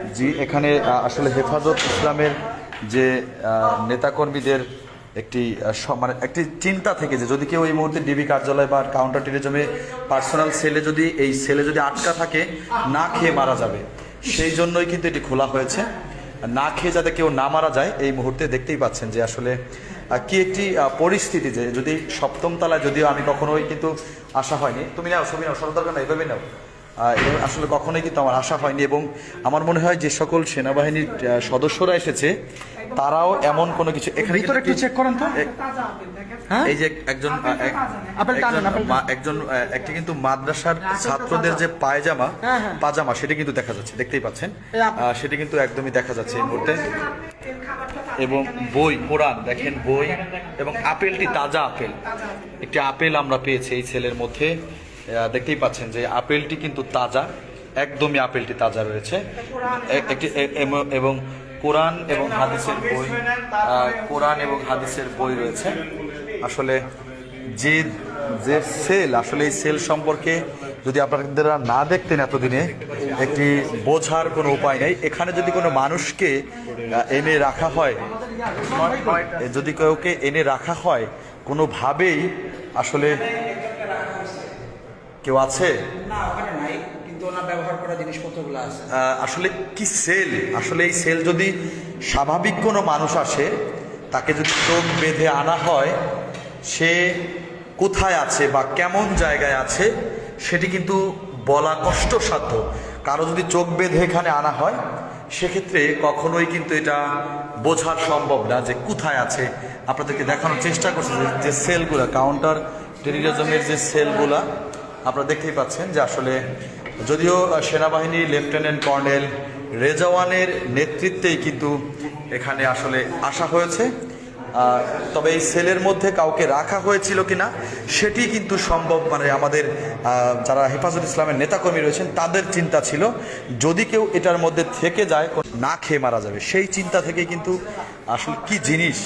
জি, এখানে আসলে হেফাজত ইসলামের যে নেতাকর্মীদের একটি মানে একটি চিন্তা থেকে যে, যদি কেউ এই মুহূর্তে ডিবি কার্যালয় বা কাউন্টার টেরিজমে পার্সোনাল সেলে যদি, এই সেলে যদি আটকা থাকে, না খেয়ে মারা যাবে। সেই জন্যই কিন্তু এটি খোলা হয়েছে। না খেয়ে যাতে কেউ না মারা যায়, এই মুহূর্তে দেখতেই পাচ্ছেন যে, আসলে কি একটি পরিস্থিতি যে, যদি সপ্তম তলায় যদিও আমি কখনোই কিন্তু আশা হয়নি। তুমি নাও, ছবি নাও সরকার এভাবে নাও। আসলে কখনোই কিন্তু আমার আশা হয়নি এবং আমার মনে হয় যে সকল সেনাবাহিনীর সদস্যরা এসেছে তারাও এমন কোনো কিছু এখানে ভিতরে একটু চেক করেন তো। হ্যাঁ? এই যে একজন একজন একটি কিন্তু মাদ্রাসার ছাত্রদের যে পায়জামা হ্যাঁ, হ্যাঁ। পাজামা সেটা কিন্তু দেখা যাচ্ছে দেখতেই পাচ্ছেন। সেটা কিন্তু একদমই দেখা যাচ্ছে এই মুহূর্তে। এবং বই কোরআন দেখেন বই এবং আপেলটি তাজা আপেল। একটি আপেল আমরা পেয়েছি এই ছেলের মধ্যে। দেখতেই পাচ্ছেন যে আপেলটি কিন্তু তাজা, একদমই আপেলটি তাজা রয়েছে। একটি এবং কোরআন এবং হাদিসের বই কোরআন এবং হাদিসের বই রয়েছে। আসলে যে যে সেল, আসলে এই সেল সম্পর্কে যদি আপনারা না দেখতেন এতদিনে, একটি বোঝার কোনো উপায় নেই। এখানে যদি কোনো মানুষকে এনে রাখা হয় যদি কাউকে এনে রাখা হয়, কোনোভাবেই আসলে কেউ আছে? না ওখানে নাই কিন্তু ওনার ব্যবহার করা জিনিসপত্রগুলো আছে। আসলে কি সেল? আসলে এই সেল যদি স্বাভাবিক কোনো মানুষ আসে তাকে যদি চোখ বেঁধে আনা হয় সে কোথায় আছে বা কেমন জায়গায় আছে সেটি কিন্তু বলা কষ্টসাধ্য। কারও যদি চোখ বেঁধে এখানে আনা হয় সেক্ষেত্রে কখনোই কিন্তু এটা বোঝা সম্ভব না যে কোথায় আছে। আপনাদেরকে দেখানোর চেষ্টা করছে যে- যে সেলগুলো কাউন্টার টেরিজমের যে সেলগুলা আপনারা দেখতেই পাচ্ছেন যে আসলে যদিও সেনাবাহিনী লেফটেন্যান্ট কর্নেল রেজাওয়ানের নেতৃত্বেই কিন্তু এখানে আসলে আসা হয়েছে। তবে এই সেলের মধ্যে কাউকে রাখা হয়েছিল কিনা, সেটি কিন্তু সম্ভব মানে আমাদের যারা হেফাজত ইসলামের নেতাকর্মী রয়েছেন, তাদের চিন্তা ছিল। যদি কেউ এটার মধ্যে থেকে যায়, না খেয়ে মারা যাবে, সেই চিন্তা থেকে কিন্তু আসলে কি জিনিস